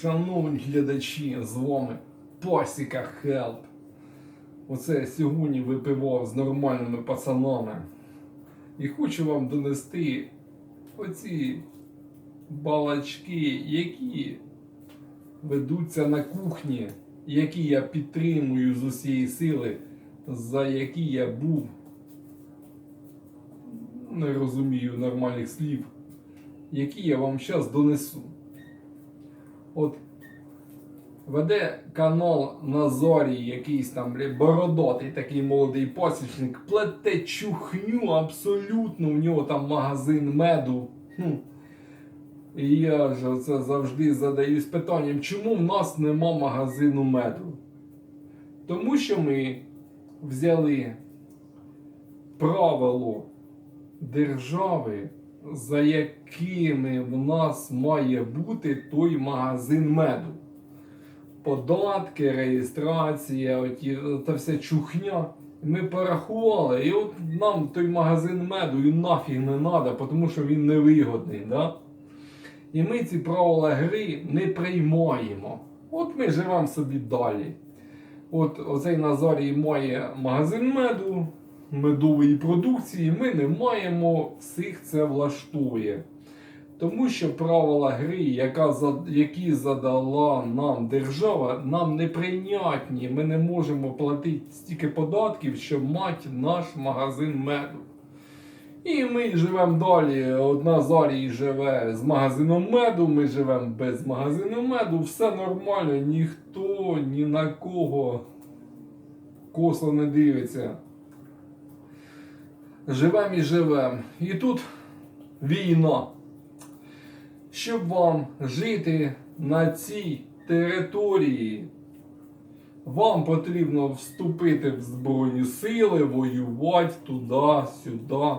Шановні глядачі, з вами Пасіка Хелп. Оце сьогодні випивав з нормальними пацанами. І хочу вам донести оці балачки, які ведуться на кухні, які я підтримую з усієї сили, за які я був. Не розумію нормальних слів, які я вам зараз донесу. От веде канал Назорій, якийсь там бля, бородатий такий молодий пасічник, плете чухню абсолютно, у нього там магазин меду. Хм. І я ж оце завжди задаюсь питанням, чому в нас нема магазину меду? Тому що ми взяли правило держави, за якими в нас має бути той магазин меду. Податки, реєстрація, оті, та вся чухня. Ми порахували, і от нам той магазин меду і нафіг не треба, тому що він невигодний. Да? І ми ці правила гри не приймаємо. От ми живемо собі далі. От оцей Назарій має магазин меду, медової продукції, ми не маємо, всіх це влаштує. Тому що правила гри, яка, які задала нам держава, нам неприйнятні. Ми не можемо платити стільки податків, щоб мати наш магазин меду. І ми живемо далі. От Назарій живе з магазином меду, ми живемо без магазину меду, все нормально, ніхто ні на кого косо не дивиться. Живем і живем. І тут війна. Щоб вам жити на цій території, вам потрібно вступити в Збройні сили, воювати туди, сюди,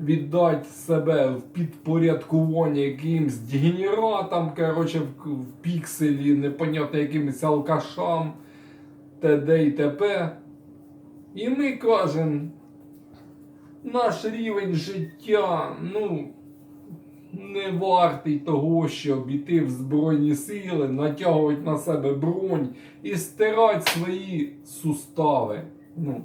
віддати себе в підпорядкування якимсь дегенератам, коротше, в, пікселі, непонятно якимось алкашам, т.д. і т.п. І ми кажемо, наш рівень життя, ну, не вартий того, щоб іти в Збройні сили, натягувати на себе бронь і стирати свої сустави. Ну,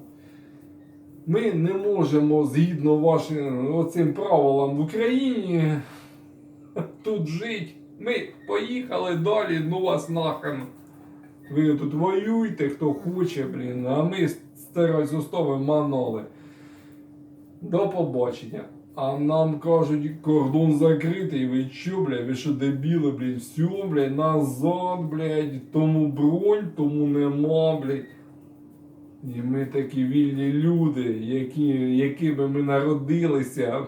ми не можемо, згідно вашим оцим правилам в Україні, тут жити. Ми поїхали далі, ну вас нахрен. Ви тут воюйте, хто хоче, блін, а ми стирати сустави манули. До побачення. А нам кажуть, кордон закритий, ви чо, блядь, ви що дебіли, блядь, все, блядь, назад, блядь, тому бронь, тому нема, блядь. І ми такі вільні люди, які, якими ми народилися.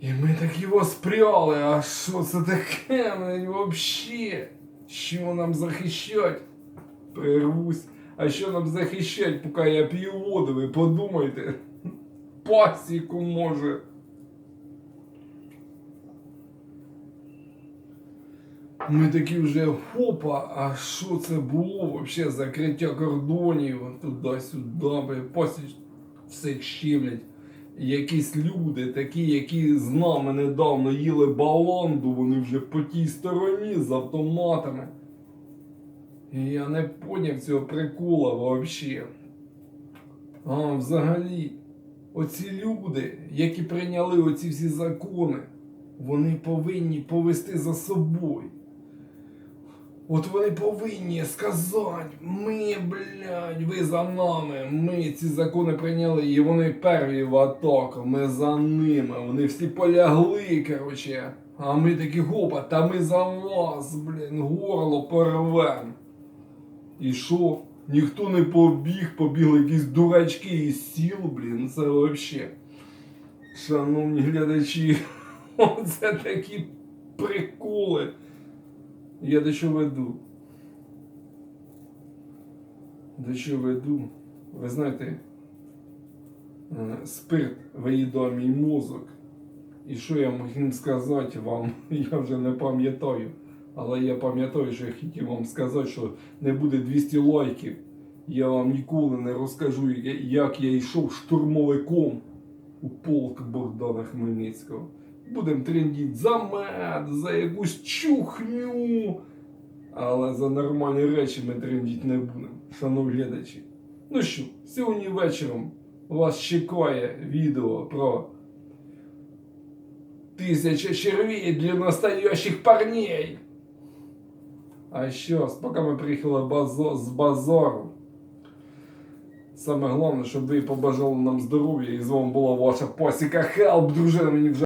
І ми такі воспряли, а що це таке, блядь, вообще? Що нам захищать? Перервусь. А що нам захищать, поки я п'ю воду, ви подумайте пасіку може. Ми такі вже хопа, а що це було вообще закриття кордонів туди-сюди, пасіч все щемлять. Якісь люди, такі, які з нами недавно їли баланду, вони вже по тій стороні з автоматами. І я не поняв цього прикола вообще. А взагалі. Оці люди, які прийняли оці всі закони, вони повинні повести за собою. От вони повинні сказати, ми, блядь, ви за нами, ми ці закони прийняли, і вони перві в атаку, ми за ними, вони всі полягли, короче. А ми такі гопа, та ми за вас, блін, горло порвем. І що? Ніхто не побіг, побігли якісь дурачки із сіл, блін, це вообще. Шановні глядачі, оце такі приколи. Я до чого веду? До чого веду? Ви знаєте, е, спирт виїдає мій мозок. І що я їм сказати вам, я вже не пам'ятаю. Але я пам'ятаю, що я хотів вам сказати, що не буде 200 лайків. Я вам ніколи не розкажу, як я йшов штурмовиком у полк Богдана Хмельницького. Будемо трендіти за мед, за якусь чухню. Але за нормальні речі ми трендіти не будемо, шановні глядачі. Ну що, сьогодні вечором вас чекає відео про тисяча червей для настоящих парней. А що, поки ми приїхали базо- з базару, саме головне, щоб ви побажали нам здоров'я і з вами була ваша пасіка Хелп, дружина мені вже